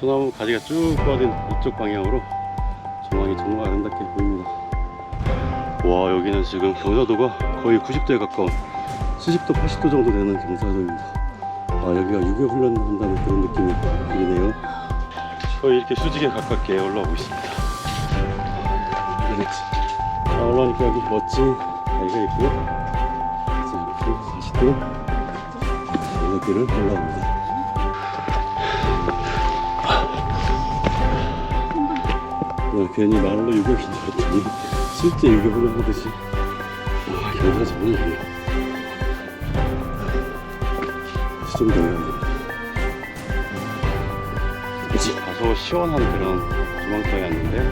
소나무 가지가 쭉 뻗은 이쪽 방향으로 전망이 정말 아름답게 보입니다. 와 여기는 지금 경사도가 거의 90도에 가까운 70도 80도 정도 되는 경사도입니다. 아 여기가 유교 훈련한다는 그런 느낌이 들리네요. 거의 이렇게 수직에 가깝게 올라오고 있습니다. 아, 올라오니까 여기 멋진 다리가 있고요. 자 이렇게 다시 또 올라길을 올라옵니다. 야, 괜히 말로 유격인 줄 알았더니 실제 유격을 하듯이. 와 경사가 장난 아니야. 시정동이야 그치? 다소 시원한 그런 조망터에 왔는데?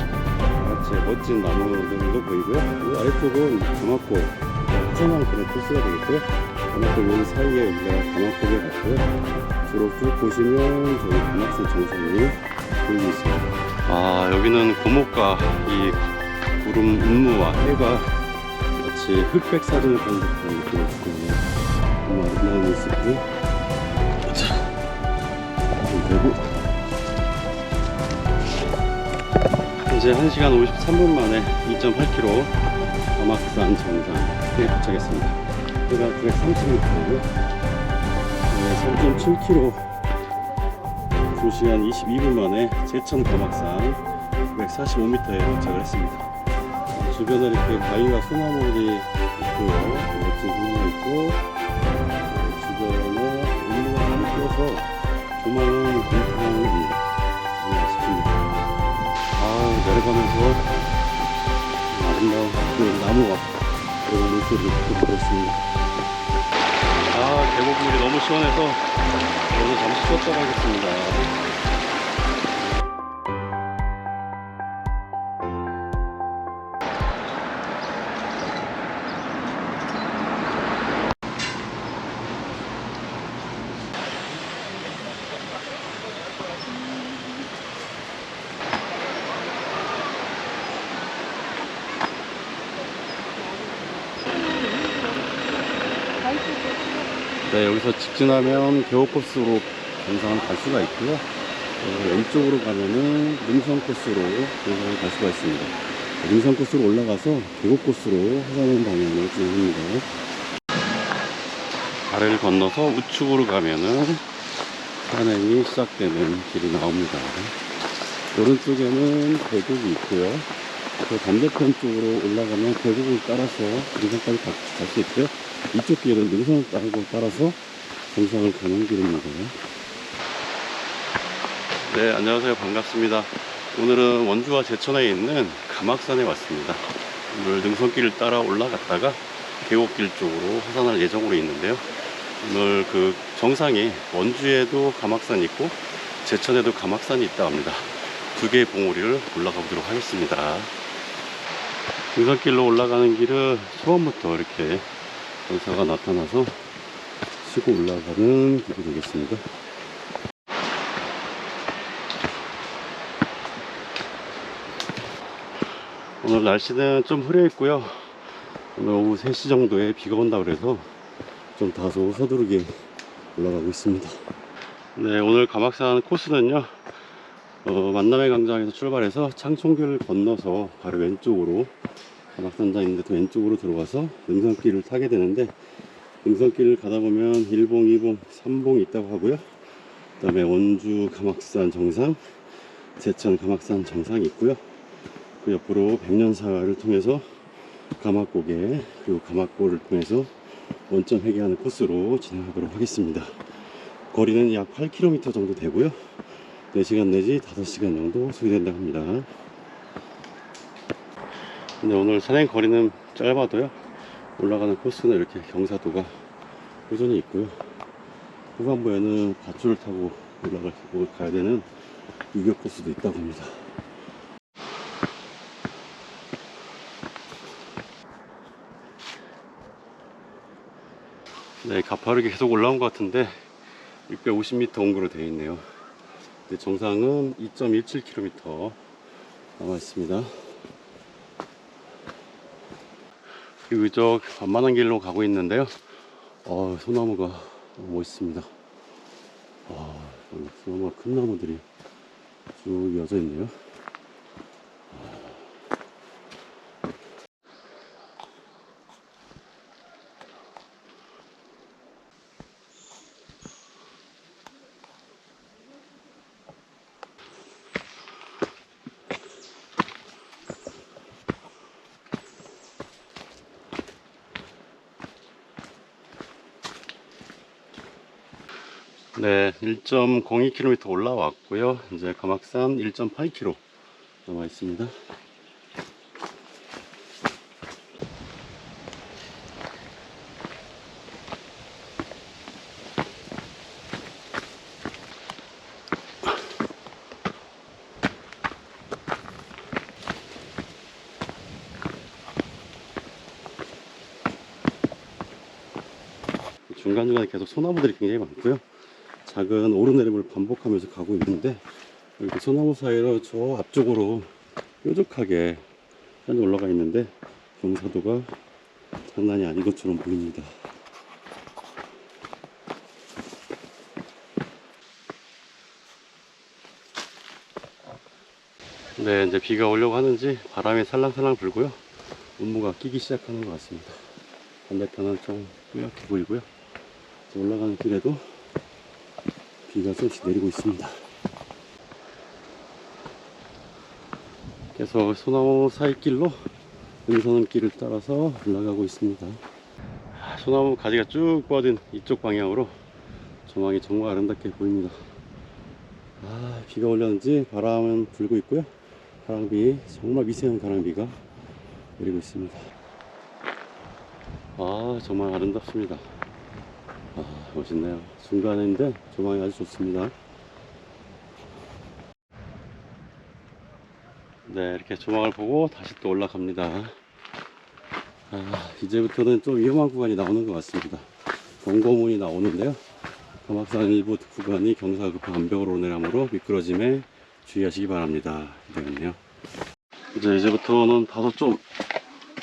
같이 멋진 나무들도 보이고요. 이 아래쪽은 가마골 화산한 그런 코스가 되겠고요. 가마골 요 사이에 여기가 가마골에 갔고요. 주로 쭉 보시면 저희 가막산 정상이 보이고 있습니다 아 여기는 고목과 이 구름 운무와 해가 마치 흑백 사진을 본 듯한 느낌이 들거든요 정말 아름다운 모습이 자 되고 현재 1시간 53분 만에 2.8km 가막산 정상에 도착했습니다. 해가 930m고요 네, 3.7km 2시간 22분 만에 제천 가막산 945m에 도착을 했습니다. 어, 주변에 이렇게 바위와 소나무들이 있고요. 멋진 소나무가 있고 어, 주변에 인류가 많이 뛰어서 조망은 공탕입니다. 너무 아쉽습니다. 아 내려가면서 아름다운 그 나무와 그런 물소리를 듣고 들었습니다. 아 계곡물이 너무 시원해서 쉬었다 가겠습니다. 네, 여기서 직진하면 계곡 코스로 정상을 갈 수가 있고요. 어, 왼쪽으로 가면은 능선 코스로 정상을 갈 수가 있습니다. 능선 코스로 올라가서 계곡 코스로 하산하는 방향으로 진행합니다. 아래를 건너서 우측으로 가면은 산행이 시작되는 길이 나옵니다. 오른쪽에는 계곡이 있고요. 그 반대편 쪽으로 올라가면 계곡을 따라서 능선까지 갈 수 있고요. 이쪽 길은 능선을 따고 따라서 정상을 가는 길입니다. 네, 안녕하세요. 반갑습니다. 오늘은 원주와 제천에 있는 가막산에 왔습니다. 오늘 능선길을 따라 올라갔다가 계곡길 쪽으로 하산할 예정으로 있는데요. 오늘 그 정상이 원주에도 가막산이 있고 제천에도 가막산이 있다 합니다. 두 개의 봉우리를 올라가 보도록 하겠습니다. 등산길로 올라가는 길은 처음부터 이렇게 경사가 나타나서 치고 올라가는 길이 되겠습니다. 오늘 날씨는 좀 흐려 있고요. 오늘 오후 3시 정도에 비가 온다 그래서 좀 다소 서두르게 올라가고 있습니다. 네, 오늘 가막산 코스는요. 어, 만남의 광장에서 출발해서 창촌교를 건너서 바로 왼쪽으로 가막산장 있는데 또 왼쪽으로 들어가서 능선길을 타게 되는데 능선길을 가다 보면 1봉, 2봉, 3봉이 있다고 하고요. 그 다음에 원주 가막산 정상, 제천 가막산 정상이 있고요. 그 옆으로 백년사를 통해서 가막고개 그리고 가막골을 통해서 원점 회귀하는 코스로 진행하도록 하겠습니다. 거리는 약 8km 정도 되고요. 4시간 내지 5시간 정도 소요된다고 합니다. 근데 오늘 산행 거리는 짧아도요. 올라가는 코스는 이렇게 경사도가 꾸준히 있고요. 후반부에는 밧줄을 타고 올라가고 가야 되는 유격 코스도 있다고 합니다. 네, 가파르게 계속 올라온 것 같은데 650m 옹그로 되어 있네요. 근데 정상은 2.17km 남아 있습니다. 그리고 저 완만한 길로 가고 있는데요. 어, 소나무가 너무 멋있습니다. 어, 소나무가 큰 나무들이 쭉 이어져 있네요. 네, 1.02km 올라왔고요. 이제 가막산 1.8km 남아 있습니다. 중간중간에 계속 소나무들이 굉장히 많고요. 작은 오르내림을 반복하면서 가고 있는데 이렇게 소나무 사이로 저 앞쪽으로 뾰족하게 산이 올라가 있는데 경사도가 장난이 아닌 것처럼 보입니다. 네, 이제 비가 오려고 하는지 바람이 살랑살랑 불고요. 운무가 끼기 시작하는 것 같습니다. 반대편은 좀 뿌옇게 보이고요. 올라가는 길에도 비가 조금씩 내리고 있습니다. 계속 소나무 사이 길로 능선은 길을 따라서 올라가고 있습니다. 아, 소나무 가지가 쭉 뻗은 이쪽 방향으로 조망이 정말 아름답게 보입니다. 아, 비가 올렸는지 바람은 불고 있고요. 바람비, 정말 미세한 바람비가 내리고 있습니다. 아, 정말 아름답습니다. 아, 멋있네요. 중간인데 조망이 아주 좋습니다. 네, 이렇게 조망을 보고 다시 또 올라갑니다. 아, 이제부터는 좀 위험한 구간이 나오는 것 같습니다. 경고문이 나오는데요. 가막산 일부 구간이 경사 급한 암벽으로 내려므로 미끄러짐에 주의하시기 바랍니다. 되겠네요. 이제 이제부터는 다소 좀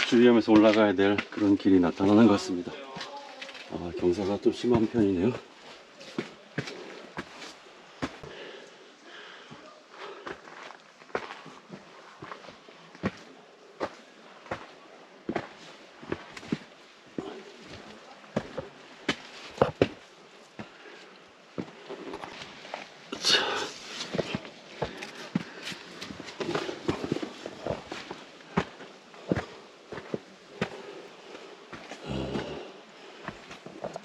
주의하면서 올라가야 될 그런 길이 나타나는 것 같습니다. 아, 경사가 좀 심한 편이네요.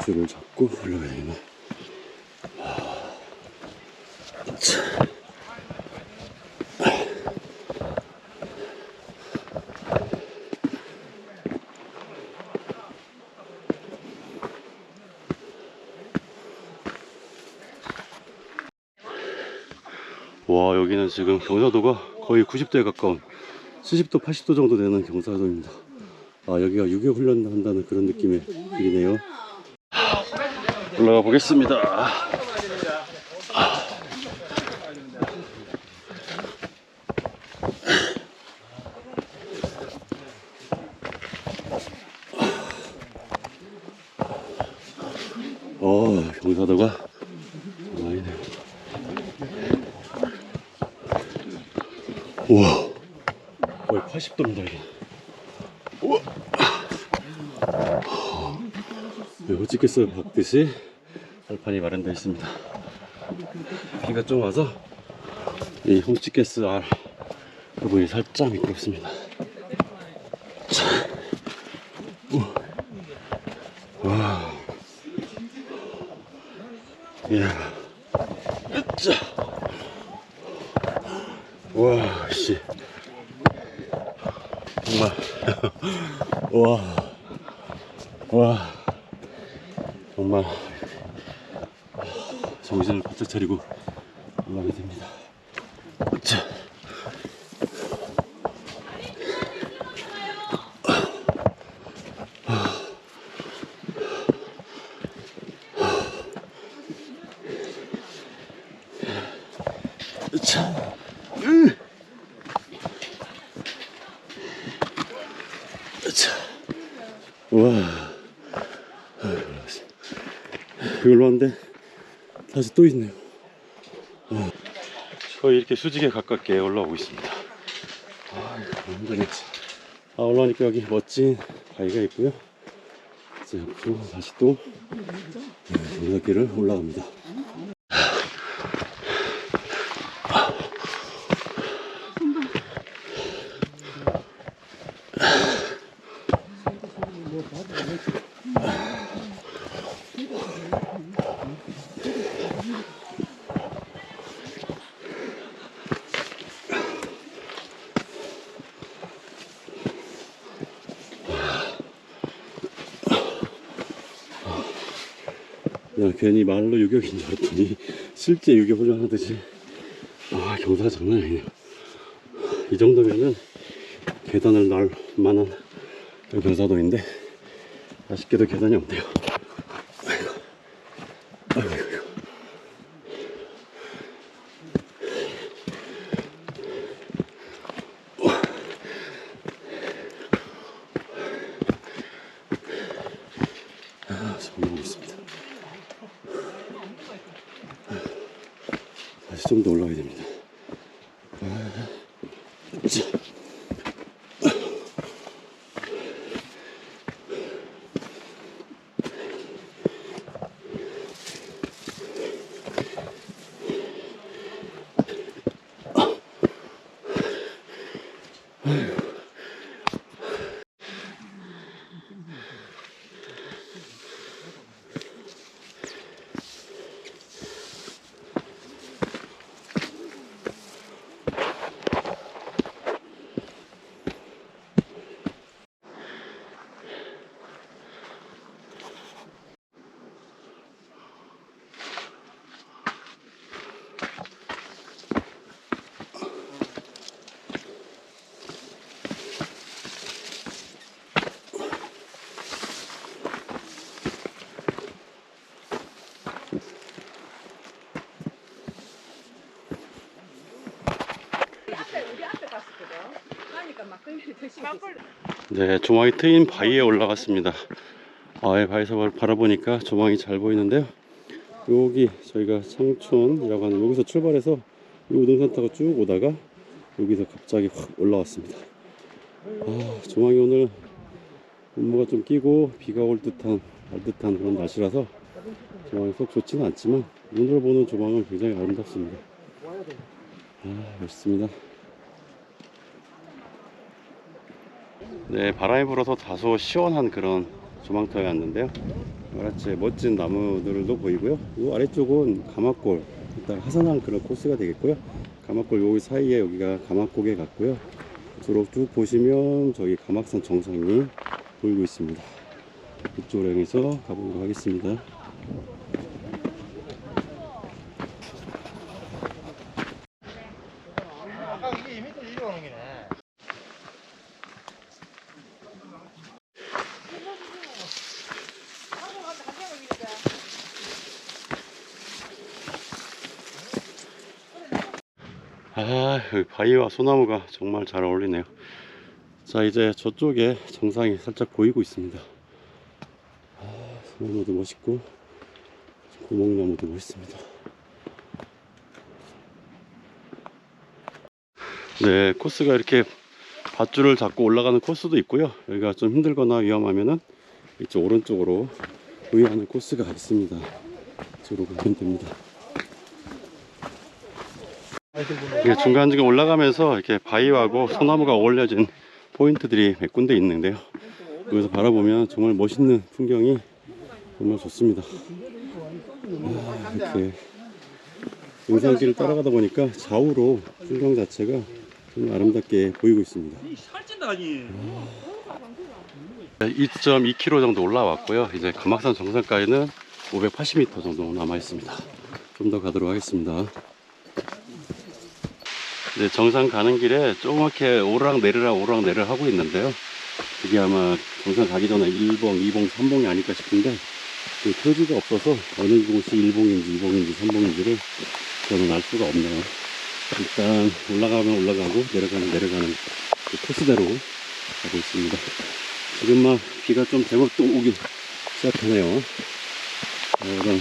줄을 잡고 올라가야 되나? 자. 와 여기는 지금 경사도가 거의 90도에 가까운 70도 80도 정도 되는 경사도입니다 아 여기가 6.25 훈련 한다는 그런 느낌의 길이네요 올라가 보겠습니다. 어 경사도가 장난이네요 우와. 거의 80도입니다 이게. 우와. 네, 호치케스 박듯이 발판이 마련되어 있습니다. 비가 좀 와서 이 홈치케스 알 부분이 살짝 미끄럽습니다. 자. 와 이야 으쌰 와, 씨. 정말. 와. 와. 정말. 정신을 바짝 차리고 올라가게 됩니다. 자. 자. 으. 자. 와. 이걸로 왔는데 다시 또 있네요. 와. 거의 이렇게 수직에 가깝게 올라오고 있습니다. 아, 힘드네. 아, 올라오니까 여기 멋진 바위가 있고요. 이제 앞으로 다시 또 정상길을 올라갑니다. 괜히 말로 유격인 줄 알았더니 실제 유격 훈련하듯이. 아 경사가 장난이 아니네요 이 정도면은 계단을 날 만한 경사도인데 아쉽게도 계단이 없네요 아이고 아이고 아이고 아, 정말 무섭습니다 다시 좀 더 올라가야 됩니다. 아, 자. 우리 앞에 갔었거든. 그러니까 막걸리 드시고 막걸리. 네, 조망이 트인 바위에 올라갔습니다. 아, 바위에서 바라보니까 조망이 잘 보이는데요. 여기 저희가 창촌이라고 하는 여기서 출발해서 이 우등산 타고 쭉 오다가 여기서 갑자기 확 올라왔습니다. 아, 조망이 오늘 운무가 좀 끼고 비가 올 듯한 알 듯한 그런 날씨라서 조망이 속 좋지는 않지만 오늘 보는 조망은 굉장히 아름답습니다. 아, 멋있습니다. 네, 바람이 불어서 다소 시원한 그런 조망터에 왔는데요. 마라치의 멋진 나무들도 보이고요. 이 아래쪽은 가마골, 일단 하산한 그런 코스가 되겠고요. 가마골 여기 사이에 여기가 가마고개 같고요. 이쪽으로 쭉 보시면 저기 가막산 정상이 보이고 있습니다. 이쪽으로 향해서 가보도록 하겠습니다. 아까 이게 2m 이리 오는 게네. 아, 여기 바위와 소나무가 정말 잘 어울리네요. 자, 이제 저쪽에 정상이 살짝 보이고 있습니다. 아, 소나무도 멋있고, 고목나무도 멋있습니다. 네, 코스가 이렇게 밧줄을 잡고 올라가는 코스도 있고요. 여기가 좀 힘들거나 위험하면은 이쪽 오른쪽으로 우회하는 코스가 있습니다. 이쪽으로 가면 됩니다. 이게 중간중간 올라가면서 이렇게 바위하고 소나무가 어울려진 포인트들이 몇 군데 있는데요. 여기서 바라보면 정말 멋있는 풍경이 정말 좋습니다. 아, 이렇게 영상길을 따라가다 보니까 좌우로 풍경 자체가 정말 아름답게 보이고 있습니다. 살찐다니. 2.2km 정도 올라왔고요. 이제 가막산 정상까지는 580m 정도 남아 있습니다. 좀 더 가도록 하겠습니다. 네, 정상 가는 길에 조그맣게 오르락 내리락 오르락 내리락 하고 있는데요. 이게 아마 정상 가기 전에 1봉, 2봉, 3봉이 아닐까 싶은데 그 표지가 없어서 어느 곳이 1봉인지 2봉인지 3봉인지를 저는 알 수가 없네요. 일단 올라가면 올라가고 내려가면 내려가는 그 코스대로 가고 있습니다. 지금 막 비가 좀 제법 또 오기 시작하네요. 어, 이런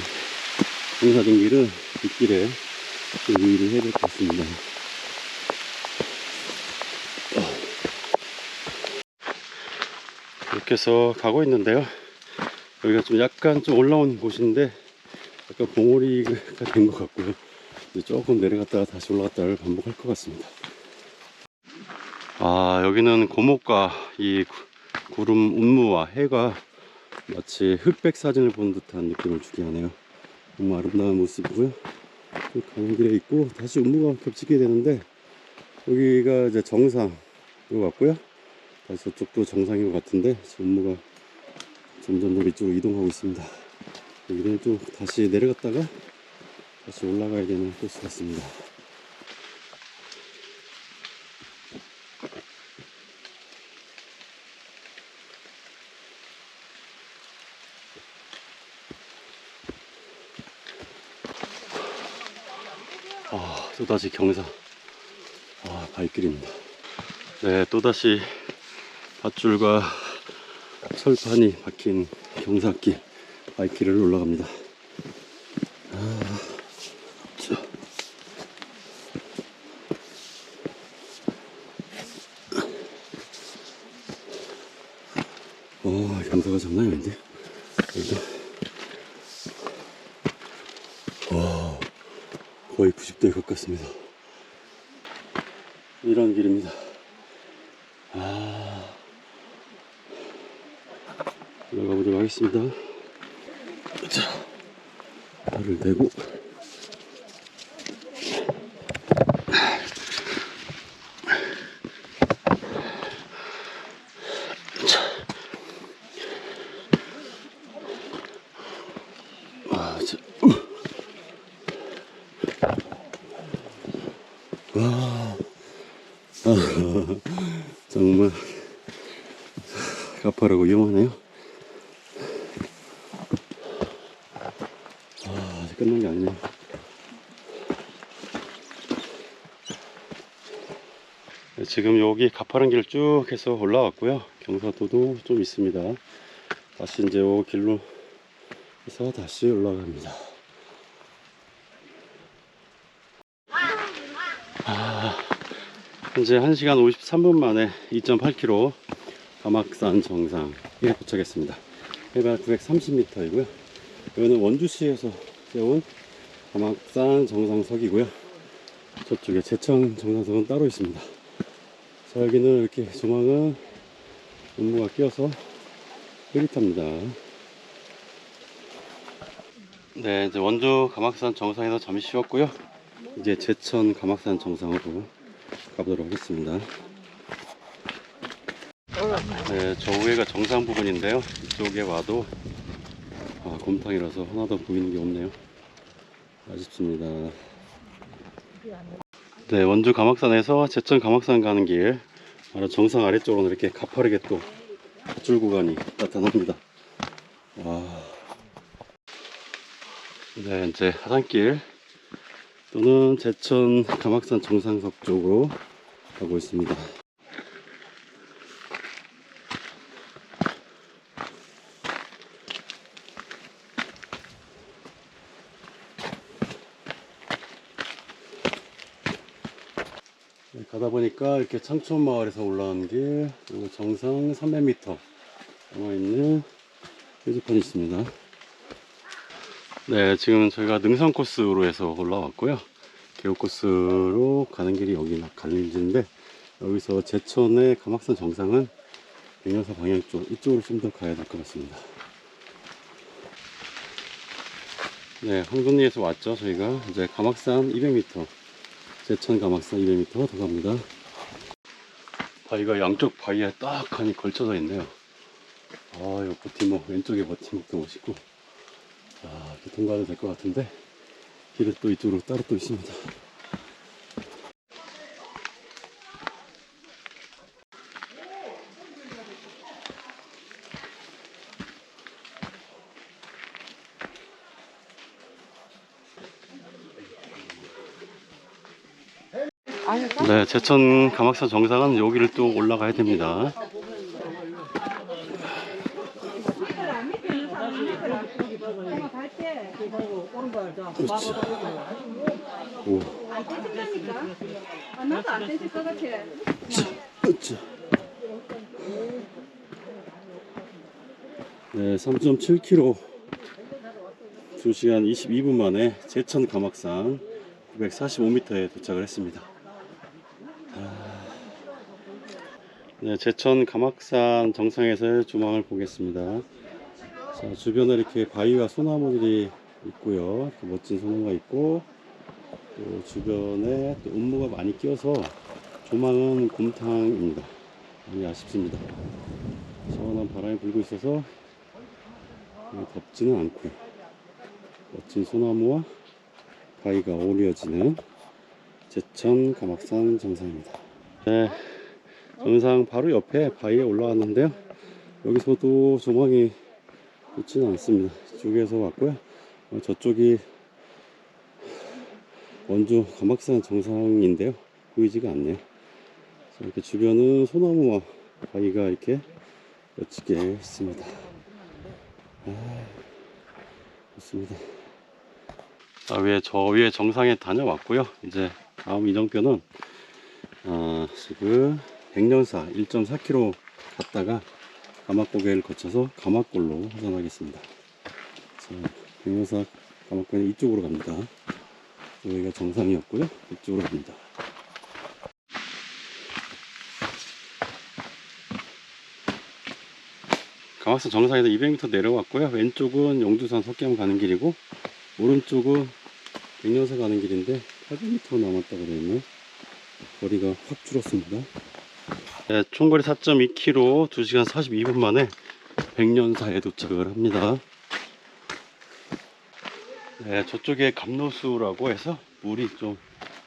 공사된 길은 빗길에 좀 유의를 해야 될 것 같습니다. 이렇게 해서 가고 있는데요. 여기가 좀 약간 좀 올라온 곳인데 약간 봉오리가 된 것 같고요. 조금 내려갔다가 다시 올라갔다를 반복할 것 같습니다. 아 여기는 고목과 이 구- 구름 운무와 해가 마치 흑백 사진을 본 듯한 느낌을 주게 하네요. 너무 아름다운 모습이고요. 또 가는 길에 있고 다시 운무가 겹치게 되는데 여기가 이제 정상으로 왔고요. 다시 저쪽도 정상인 것 같은데 지금 운무가 점점 더 이쪽으로 이동하고 있습니다. 여기는 또 다시 내려갔다가 다시 올라가야 되는 코스 같습니다. 아, 또다시 경사. 아, 발길입니다. 네, 또다시 밧줄과 철판이 박힌 경사길, 발길을 올라갑니다. 아, 자. 어, 경사가 장난이 아닌데? 일단, 와, 거의 90도에 가깝습니다. 이런 길입니다. 아, 올라가 보도록 하겠습니다. 자, 발을 대고. 자. 아, 자. 와. 아, 정말 가파르고 위험하네요. 아, 아직 끝난 게 아니네요. 네, 지금 여기 가파른 길쭉 해서 올라왔고요. 경사도도 좀 있습니다. 다시 이제 요 길로 해서 다시 올라갑니다. 아, 현재 1시간 53분 만에 2.8km 가막산 정상에 도착했습니다. 해발 930m이고요. 여기는 원주시에서 세운 가막산 정상석이고요. 저쪽에 제천 정상석은 따로 있습니다. 자, 여기는 이렇게 조망은 운무가 끼어서 흐릿합니다. 네, 이제 원주 가막산 정상에서 잠시 쉬었고요. 이제 제천 가막산 정상으로 가보도록 하겠습니다. 네, 저 위에가 정상 부분인데요. 이쪽에 와도 아, 곰탕이라서 하나도 보이는 게 없네요. 아쉽습니다. 네, 원주 가막산에서 제천 가막산 가는 길 바로 정상 아래쪽으로 이렇게 가파르게 또줄 구간이 나타납니다. 와. 네, 이제 하산길 또는 제천 가막산 정상석 쪽으로 가고 있습니다. 네, 가다 보니까 이렇게 창촌 마을에서 올라온 길, 정상 300m 남아 있는 표지판이 있습니다. 네, 지금 저희가 능선 코스로 해서 올라왔고요. 개호 코스로 가는 길이 여기 갈림지인데 여기서 제천의 가막산 정상은 백년사 방향 쪽 이쪽으로 좀 더 가야 될 것 같습니다. 네, 황금리에서 왔죠. 저희가 이제 가막산 200m, 제천 가막산 200m 더 갑니다. 바위가 양쪽 바위에 딱 하니 걸쳐져 있네요. 아, 이거 버티목, 왼쪽에 버티목도 멋있고. 자, 이렇게 통과도 될 것 같은데, 길은 또 이쪽으로 따로 또 있습니다. 네, 제천 가막산 정상은 여기를 또 올라가야 됩니다. 네, 3.7km 2시간 22분 만에 제천 가막산 945m에 도착을 했습니다. 네, 제천 가막산 정상에서의 조망을 보겠습니다. 자, 주변에 이렇게 바위와 소나무들이 있고요. 멋진 소나무가 있고 또 주변에 또 운무가 많이 끼어서 조망은 곰탕입니다. 많이 아쉽습니다. 시원한 바람이 불고 있어서 어, 덥지는 않고요. 멋진 소나무와 바위가 어우러지는 제천 가막산 정상입니다. 네, 정상 바로 옆에 바위에 올라왔는데요. 여기서도 조망이 좋지는 않습니다. 이쪽에서 왔고요. 어, 저쪽이 원주 가막산 정상인데요. 보이지가 않네요. 자, 이렇게 주변은 소나무와 바위가 이렇게 멋지게 있습니다. 아, 좋습니다. 자, 위에 저 위에 정상에 다녀왔고요. 이제 다음 이정표는 아, 지금 백년사 1.4km 갔다가 가막고개를 거쳐서 가막골로 하산하겠습니다. 자, 백년사 가막고개는 이쪽으로 갑니다. 여기가 정상이었고요. 이쪽으로 갑니다. 가막산 정상에서 200m 내려왔고요. 왼쪽은 용두산 석계암 가는 길이고 오른쪽은 백년사 가는 길인데 800m 남았다고 되어있네요. 거리가 확 줄었습니다. 네, 총거리 4.2km 2시간 42분 만에 백년사에 도착을 합니다. 네, 저쪽에 감로수라고 해서 물이 좀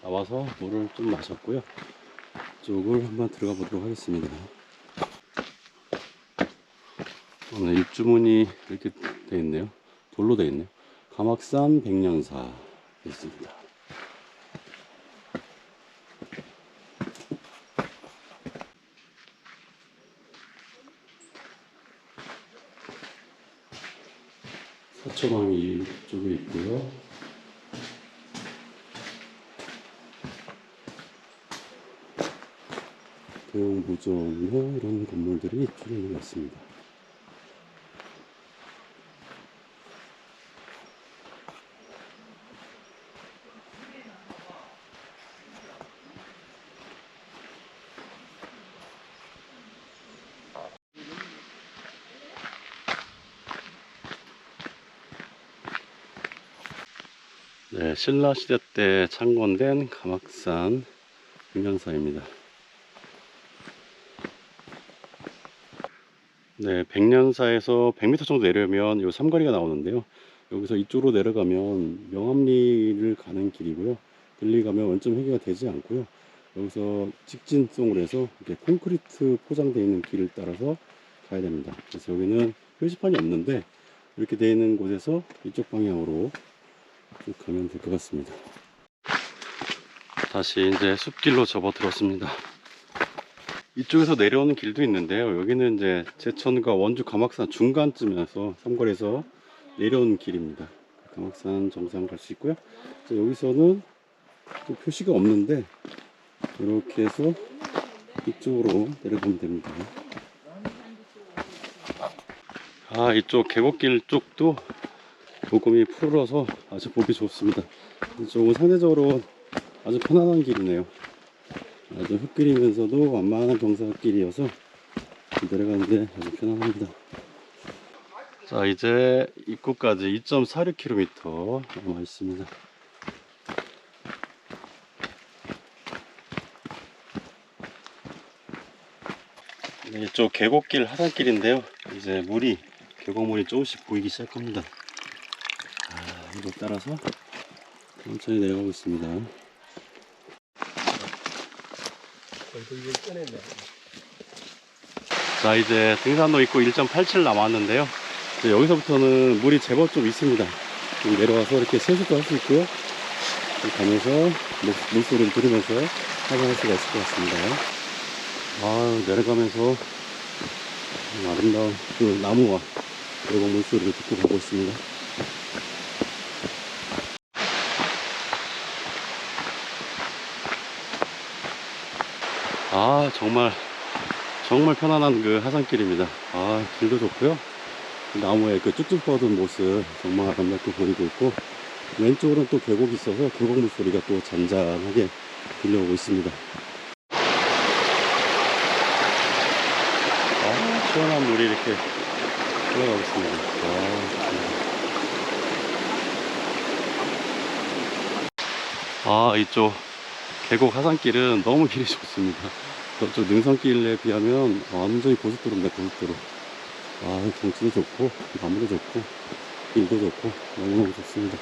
나와서 물을 좀 마셨고요. 이쪽을 한번 들어가 보도록 하겠습니다. 오늘 입주문이 이렇게 돼 있네요. 돌로 돼 있네요. 가막산 백년사 있습니다. 사천왕이 이 쪽에 있고요. 대형 무전이나 이런 건물들이 이쪽에 있는 것 같습니다. 네, 신라 시대 때 창건된 가막산 백년사입니다. 네, 백년사에서 100m 정도 내려면 요 삼거리가 나오는데요. 여기서 이쪽으로 내려가면 명암리를 가는 길이고요. 들리 가면 원점 회귀가 되지 않고요. 여기서 직진송을 해서 이렇게 콘크리트 포장되어 있는 길을 따라서 가야 됩니다. 그래서 여기는 표지판이 없는데 이렇게 되어 있는 곳에서 이쪽 방향으로 쭉 가면 될 것 같습니다. 다시 이제 숲길로 접어들었습니다. 이쪽에서 내려오는 길도 있는데요. 여기는 이제 제천과 원주 가막산 중간쯤에서 삼거리에서 내려오는 길입니다. 가막산 정상 갈 수 있고요. 자, 여기서는 또 표시가 없는데 이렇게 해서 이쪽으로 내려가면 됩니다. 아 이쪽 계곡길 쪽도 도금이 풀어서 아주 보기 좋습니다. 이쪽은 상대적으로 아주 편안한 길이네요. 아주 흙길이면서도 완만한 경사길이어서 내려가는데 아주 편안합니다. 자 이제 입구까지 2.46km 남아 있습니다. 네, 이쪽 계곡길 하산길인데요. 이제 물이 계곡물이 조금씩 보이기 시작합니다. 아, 이거 따라서 천천히 내려가고 있습니다. 자 이제 등산로 입구 1.87 남았는데요. 여기서부터는 물이 제법 좀 있습니다. 좀 내려와서 이렇게 세수도 할 수 있고요. 가면서 물, 물소리를 들으면서 하산할 수가 있을 것 같습니다. 아 내려가면서 아름다운 그 나무와 계곡 물소리를 듣고 가고 있습니다. 아 정말 정말 편안한 그 하산길입니다. 아 길도 좋고요. 나무에 그 쭉쭉 뻗은 모습 정말 아름답게 보이고 있고 왼쪽으로는 또 계곡이 있어서 계곡물 소리가 또 잔잔하게 들려오고 있습니다. 아 시원한 물이 이렇게 흘러가고 있습니다. 아. 아 이쪽 계곡 하산길은 너무 길이 좋습니다. 저쪽 능선길에 비하면 완전히 고속도로입니다 고속도로. 아 경치도 좋고 나무도 좋고 길도 좋고 너무너무 좋습니다.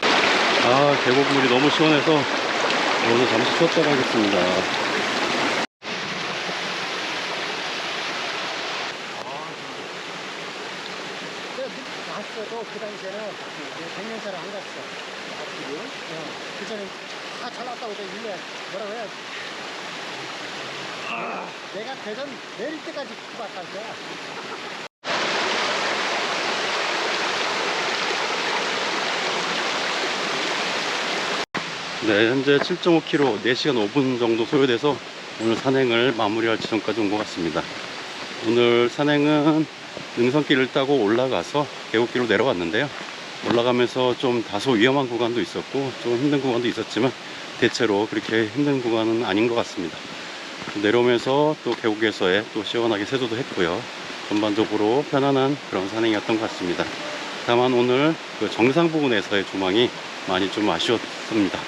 아 계곡물이 너무 시원해서 여기서 잠시 쉬었다 가겠습니다 갔어도 그 당시에는 100년차를 안 갔어. 앞뒤로. 어, 그 전에 다 잘났다고 저 일래 뭐라고 해야 내가 대전 내릴 때까지 그 봤단 거야. 네 현재 7.5km 4시간 5분 정도 소요돼서 오늘 산행을 마무리할 지점까지 온 것 같습니다. 오늘 산행은 능선길을 따고 올라가서 계곡길로 내려왔는데요. 올라가면서 좀 다소 위험한 구간도 있었고 좀 힘든 구간도 있었지만 대체로 그렇게 힘든 구간은 아닌 것 같습니다 내려오면서 또 계곡에서의 또 시원하게 세수도 했고요. 전반적으로 편안한 그런 산행이었던 것 같습니다. 다만 오늘 그 정상 부근에서의 조망이 많이 좀 아쉬웠습니다.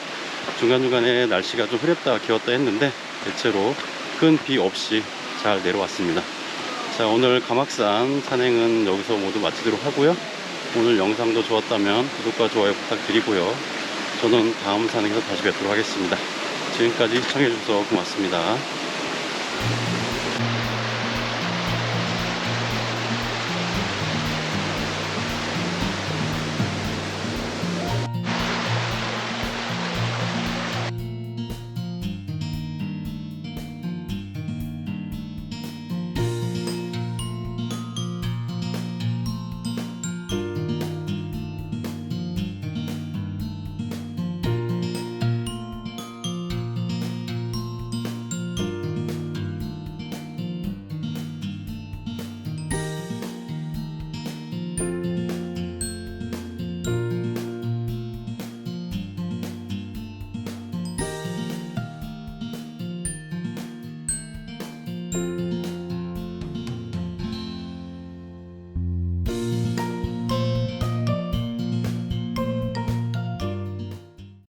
중간중간에 날씨가 좀 흐렸다 기웠다 했는데 대체로 큰 비 없이 잘 내려왔습니다. 자 오늘 가막산 산행은 여기서 모두 마치도록 하고요. 오늘 영상도 좋았다면 구독과 좋아요 부탁드리고요. 저는 다음 산행에서 다시 뵙도록 하겠습니다. 지금까지 시청해주셔서 고맙습니다